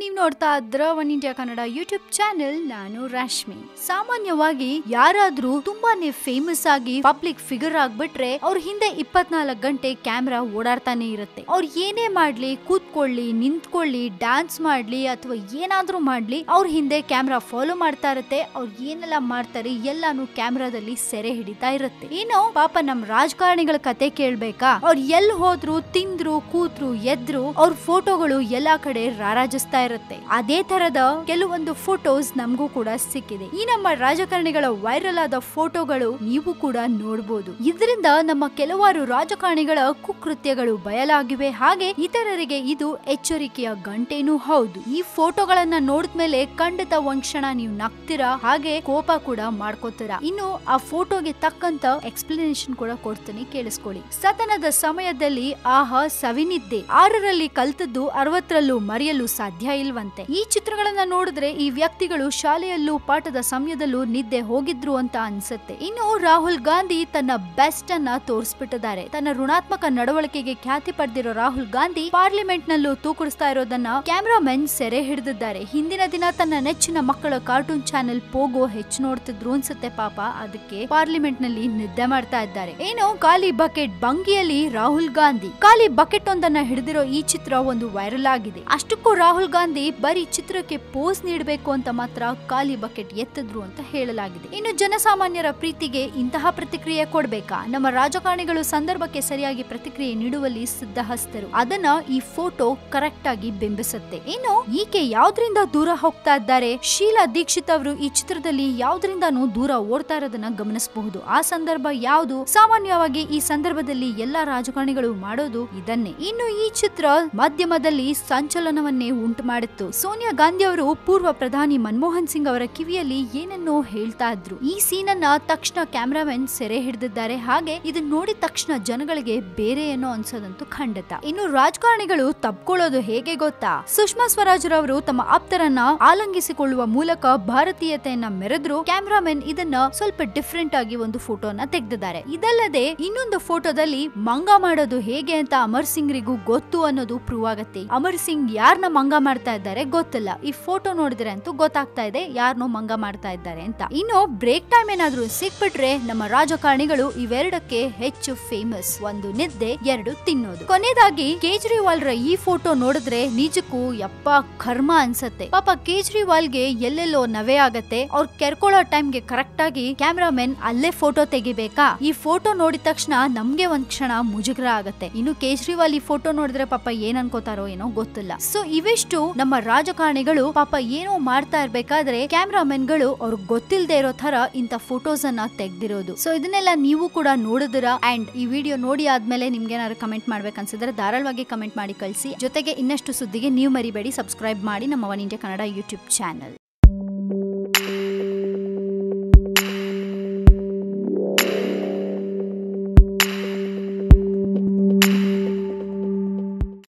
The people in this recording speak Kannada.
ನೀವು ನೋಡ್ತಾ ಇದ್ರ One India Kannada YouTube channel ನಾನು ರಾಶ್ಮಿ ಸಾಮಾನ್ಯವಾಗಿ ಯಾರಾದ್ರೂ ತುಂಬಾನೇ ಫೇಮಸ್ ಆಗಿ ಪಬ್ಲಿಕ್ ಫಿಗರ್ ಆಗ್ಬಿಟ್ರೆ ಅವ್ರ ಹಿಂದೆ ಇಪ್ಪತ್ನಾಲ್ಕು ಗಂಟೆ ಕ್ಯಾಮ್ರಾ ಓಡಾಡ್ತಾನೆ ಇರುತ್ತೆ. ಅವ್ರು ಏನೇ ಮಾಡ್ಲಿ, ಕೂತ್ಕೊಳ್ಳಿ, ನಿಂತ್ಕೊಳ್ಳಿ ಡ್ಯಾನ್ಸ್ ಮಾಡ್ಲಿ ಅಥವಾ ಏನಾದ್ರೂ ಮಾಡ್ಲಿ, ಅವ್ರ ಹಿಂದೆ ಕ್ಯಾಮ್ರಾ ಫಾಲೋ ಮಾಡ್ತಾ ಇರುತ್ತೆ. ಅವ್ರು ಏನೆಲ್ಲ ಮಾಡ್ತಾರೆ ಎಲ್ಲಾನು ಕ್ಯಾಮ್ರಾದಲ್ಲಿ ಸೆರೆ ಹಿಡಿತಾ ಇರುತ್ತೆ. ಏನು ಪಾಪ ನಮ್ ರಾಜಕಾರಣಿಗಳ ಕತೆ ಕೇಳ್ಬೇಕಾ? ಅವ್ರು ಎಲ್ ಹೋದ್ರು, ತಿಂದ್ರು, ಕೂತ್ರು, ಎದ್ರು, ಅವ್ರ ಫೋಟೋಗಳು ಎಲ್ಲಾ ಕಡೆ ರಾರಾಜಿಸ್ತಾ ಇರುತ್ತೆ. ಅದೇ ತರದ ಕೆಲವೊಂದು ಫೋಟೋಸ್ ನಮಗೂ ಕೂಡ ಸಿಕ್ಕಿದೆ. ಈ ನಮ್ಮ ರಾಜಕಾರಣಿಗಳ ವೈರಲ್ ಆದ ಫೋಟೋಗಳು ನೀವು ಕೂಡ ನೋಡಬಹುದು ಇದರಿಂದ ನಮ್ಮ ಕೆಲವಾರು ರಾಜಕಾರಣಿಗಳ ಕುಕೃತ್ಯಗಳು ಬಯಲಾಗಿವೆ. ಹಾಗೆ ಇತರರಿಗೆ ಇದು ಎಚ್ಚರಿಕೆಯ ಗಂಟೆನೂ ಹೌದು. ಈ ಫೋಟೋಗಳನ್ನ ನೋಡಿದ್ಮೇಲೆ ಖಂಡಿತ ಒಂದ್ ಕ್ಷಣ ನೀವು ನಗ್ತೀರಾ? ಹಾಗೆ ಕೋಪ ಕೂಡ ಮಾಡ್ಕೋತೀರಾ? ಇನ್ನು ಆ ಫೋಟೋಗೆ ತಕ್ಕಂತ ಎಕ್ಸ್ಪ್ಲನೇಷನ್ ಕೂಡ ಕೊಡ್ತೀನಿ, ಕೇಳಿಸ್ಕೊಳ್ಳಿ. ಸತನದ ಸಮಯದಲ್ಲಿ ಆಹಾ ಸವಿನಿದ್ದೆ. ಆರರಲ್ಲಿ ಕಲ್ತದ್ದು ಅರವತ್ತರಲ್ಲೂ ಮರೆಯಲು ಸಾಧ್ಯ ಇಲ್ವಂತೆ. ಈ ಚಿತ್ರಗಳನ್ನ ನೋಡಿದ್ರೆ ಈ ವ್ಯಕ್ತಿಗಳು ಶಾಲೆಯಲ್ಲೂ ಪಾಠದ ಸಮಯದಲ್ಲೂ ನಿದ್ದೆ ಹೋಗಿದ್ರು ಅಂತ ಅನ್ಸುತ್ತೆ. ಇನ್ನು ರಾಹುಲ್ ಗಾಂಧಿ ತನ್ನ ಬೆಸ್ಟ್ ಅನ್ನ ತೋರಿಸ್ಬಿಟ್ಟಿದ್ದಾರೆ. ತನ್ನ ಋಣಾತ್ಮಕ ನಡವಳಿಕೆಗೆ ಖ್ಯಾತಿ ಪಡೆದಿರೋ ರಾಹುಲ್ ಗಾಂಧಿ ಪಾರ್ಲಿಮೆಂಟ್ ನಲ್ಲೂ ತೂಕಡಿಸ್ತಾ ಇರೋದನ್ನ ಕ್ಯಾಮ್ರಾಮನ್ ಸೆರೆ ಹಿಡಿದಿದ್ದಾರೆ. ಹಿಂದಿನ ದಿನ ತನ್ನ ನೆಚ್ಚಿನ ಮಕ್ಕಳ ಕಾರ್ಟೂನ್ ಚಾನೆಲ್ ಪೋಗೋ ಹೆಚ್ಚು ನೋಡ್ತಿದ್ರು ಅನ್ಸುತ್ತೆ ಪಾಪ. ಅದಕ್ಕೆ ಪಾರ್ಲಿಮೆಂಟ್ನಲ್ಲಿ ನಿದ್ದೆ ಮಾಡ್ತಾ ಇದ್ದಾರೆ. ಏನು ಖಾಲಿ ಬಕೆಟ್ ಬಂಗಿಯಲ್ಲಿ ರಾಹುಲ್ ಗಾಂಧಿ. ಖಾಲಿ ಬಕೆಟ್ ಒಂದನ್ನ ಹಿಡಿದಿರೋ ಈ ಚಿತ್ರ ಒಂದು ವೈರಲ್ ಆಗಿದೆ. ಅಷ್ಟಕ್ಕೂ ರಾಹುಲ್ ಗಾಂಧಿ ಬರೀ ಚಿತ್ರಕ್ಕೆ ಪೋಸ್ ನೀಡಬೇಕು ಅಂತ ಮಾತ್ರ ಖಾಲಿ ಬಕೆಟ್ ಎತ್ತಿದ್ರು ಅಂತ ಹೇಳಲಾಗಿದೆ. ಇನ್ನು ಜನಸಾಮಾನ್ಯರ ಪ್ರೀತಿಗೆ ಇಂತಹ ಪ್ರತಿಕ್ರಿಯೆ ಕೊಡಬೇಕಾ? ನಮ್ಮ ರಾಜಕಾರಣಿಗಳು ಸಂದರ್ಭಕ್ಕೆ ಸರಿಯಾಗಿ ಪ್ರತಿಕ್ರಿಯೆ ನೀಡುವಲ್ಲಿ ಸಿದ್ಧಹಸ್ತರು. ಅದನ್ನ ಈ ಫೋಟೋ ಕರೆಕ್ಟ್ ಆಗಿ ಬಿಂಬಿಸುತ್ತೆ. ಇನ್ನು ಈಕೆ ಯಾವ್ದ್ರಿಂದ ದೂರ ಹೋಗ್ತಾ ಇದ್ದಾರೆ? ಶೀಲಾ ದೀಕ್ಷಿತ್ ಅವರು ಈ ಚಿತ್ರದಲ್ಲಿ ಯಾವ್ದ್ರಿಂದಾನು ದೂರ ಓಡ್ತಾ ಇರೋದನ್ನ ಗಮನಿಸಬಹುದು. ಆ ಸಂದರ್ಭ ಯಾವುದು? ಸಾಮಾನ್ಯವಾಗಿ ಈ ಸಂದರ್ಭದಲ್ಲಿ ಎಲ್ಲಾ ರಾಜಕಾರಣಿಗಳು ಮಾಡೋದು ಇದನ್ನೇ. ಇನ್ನು ಈ ಚಿತ್ರ ಮಾಧ್ಯಮದಲ್ಲಿ ಸಂಚಲನವನ್ನೇ ಉಂಟು ಮಾಡಿತ್ತು. ಸೋನಿಯಾ ಗಾಂಧಿ ಅವರು ಪೂರ್ವ ಪ್ರಧಾನಿ ಮನಮೋಹನ್ ಸಿಂಗ್ ಅವರ ಕಿವಿಯಲ್ಲಿ ಏನನ್ನೋ ಹೇಳ್ತಾ ಇದ್ರು. ಈ ಸೀನ್ ಅನ್ನ ತಕ್ಷಣ ಕ್ಯಾಮರಾಮನ್ ಸೆರೆ ಹಿಡಿದಿದ್ದಾರೆ. ಹಾಗೆ ಇದನ್ನ ನೋಡಿದ ತಕ್ಷಣ ಜನಗಳಿಗೆ ಬೇರೆ ಏನೋ ಅನ್ಸೋದಂತೂ ಖಂಡಿತ. ಇನ್ನು ರಾಜಕಾರಣಿಗಳು ತಪ್ಕೊಳ್ಳೋದು ಹೇಗೆ ಗೊತ್ತಾ? ಸುಷ್ಮಾ ಸ್ವರಾಜ್ ರವರು ತಮ್ಮ ಆಪ್ತರನ್ನ ಆಲಂಗಿಸಿಕೊಳ್ಳುವ ಮೂಲಕ ಭಾರತೀಯತೆಯನ್ನ ಮೆರೆದ್ರು. ಕ್ಯಾಮರಾಮನ್ ಇದನ್ನ ಸ್ವಲ್ಪ ಡಿಫ್ರೆಂಟ್ ಆಗಿ ಒಂದು ಫೋಟೋನ ತೆಗೆದಿದ್ದಾರೆ. ಇದಲ್ಲದೆ ಇನ್ನೊಂದು ಫೋಟೋದಲ್ಲಿ ಮಂಗ ಮಾಡೋದು ಹೇಗೆ ಅಂತ ಅಮರ್ ಸಿಂಗ್ರಿಗೂ ಗೊತ್ತು ಅನ್ನೋದು ಪ್ರೂವ್ ಆಗತ್ತೆ. ಅಮರ್ ಸಿಂಗ್ ಯಾರನ್ನ ಮಂಗ ಮಾಡ್ತಾ ಇದ್ದಾರೆ ಗೊತ್ತಿಲ್ಲ. ಈ ಫೋಟೋ ನೋಡಿದ್ರೆ ಅಂತೂ ಗೊತ್ತಾಗ್ತಾ ಇದೆ ಯಾರನ್ನೋ ಮಂಗ ಮಾಡ್ತಾ ಇದ್ದಾರೆ ಅಂತ. ಇನ್ನು ಬ್ರೇಕ್ ಟೈಮ್ ಏನಾದ್ರೂ ಸಿಕ್ಬಿಟ್ರೆ ನಮ್ಮ ರಾಜಕಾರಣಿಗಳು ಇವೆರಡಕ್ಕೆ ಹೆಚ್ಚು ಫೇಮಸ್ ಒಂದು ನಿದ್ದೆ, ಎರಡು ತಿನ್ನೋದು. ಕೊನೆಯದಾಗಿ ಕೇಜ್ರಿವಾಲ್ ರ ಈ ಫೋಟೋ ನೋಡಿದ್ರೆ ನಿಜಕ್ಕೂ ಯಪ್ಪ ಕರ್ಮ ಅನ್ಸತ್ತೆ. ಪಾಪ ಕೇಜ್ರಿವಾಲ್ಗೆ ಎಲ್ಲೆಲ್ಲೋ ನವೆ ಆಗತ್ತೆ. ಅವ್ರ ಕೆರ್ಕೊಳ್ಳೋ ಟೈಮ್ಗೆ ಕರೆಕ್ಟ್ ಆಗಿ ಕ್ಯಾಮ್ರಾಮನ್ ಅಲ್ಲೇ ಫೋಟೋ ತೆಗಿಬೇಕಾ? ಈ ಫೋಟೋ ನೋಡಿದ ತಕ್ಷಣ ನಮ್ಗೆ ಒಂದ್ ಕ್ಷಣ ಮುಜುಗರ ಆಗತ್ತೆ. ಇನ್ನು ಕೇಜ್ರಿವಾಲ್ ಈ ಫೋಟೋ ನೋಡಿದ್ರೆ ಪಾಪ ಏನ್ ಅನ್ಕೋತಾರೋ ಏನೋ ಗೊತ್ತಿಲ್ಲ. ಸೊ ಇವಿಷ್ಟು ನಮ್ಮ ರಾಜಕಾರಣಿಗಳು ಪಾಪ ಏನೋ ಮಾಡ್ತಾ ಇರ್ಬೇಕಾದ್ರೆ ಕ್ಯಾಮ್ರಾಮನ್ಗಳು ಅವ್ರಿಗೆ ಗೊತ್ತಿಲ್ಲದೆ ಇರೋ ತರ ಇಂತ ಫೋಟೋಸ್ ಅನ್ನ ತೆಗ್ದಿರೋದು. ಸೊ ಇದನ್ನೆಲ್ಲ ನೀವು ಕೂಡ ನೋಡಿದ್ರ? ಅಂಡ್ ಈ ವಿಡಿಯೋ ನೋಡಿ ಆದ್ಮೇಲೆ ನಿಮ್ಗೆ ಏನಾದ್ರು ಕಮೆಂಟ್ ಮಾಡ್ಬೇಕನ್ಸಿದ್ರೆ ಧಾರಾಳವಾಗಿ ಕಮೆಂಟ್ ಮಾಡಿ ಕಳಿಸಿ. ಜೊತೆಗೆ ಇನ್ನಷ್ಟು ಸುದ್ದಿಗೆ ನೀವು ಮರಿಬೇಡಿ. ಸಬ್ಸ್ಕ್ರೈಬ್ ಮಾಡಿ ನಮ್ಮ One India Kannada YouTube channel